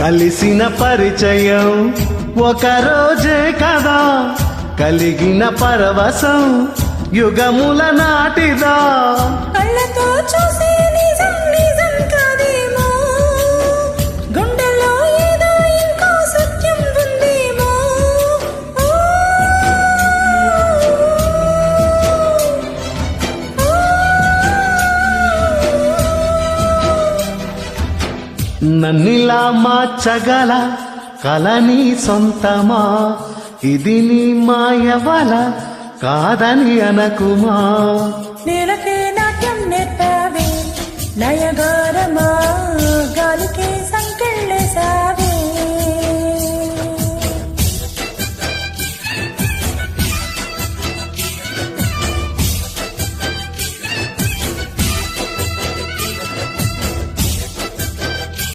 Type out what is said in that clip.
కలిసిన పరిచయం ఒక రోజే కదా. కలిగిన పరవశం యుగముల నాటిదా. నన్నిలా మార్చగల కలని సొంతమా? ఇది నీ మాయవల కాదని అనకుమా? నేలకే నాట్యం నేర్పావే నయగారమా? గాలికే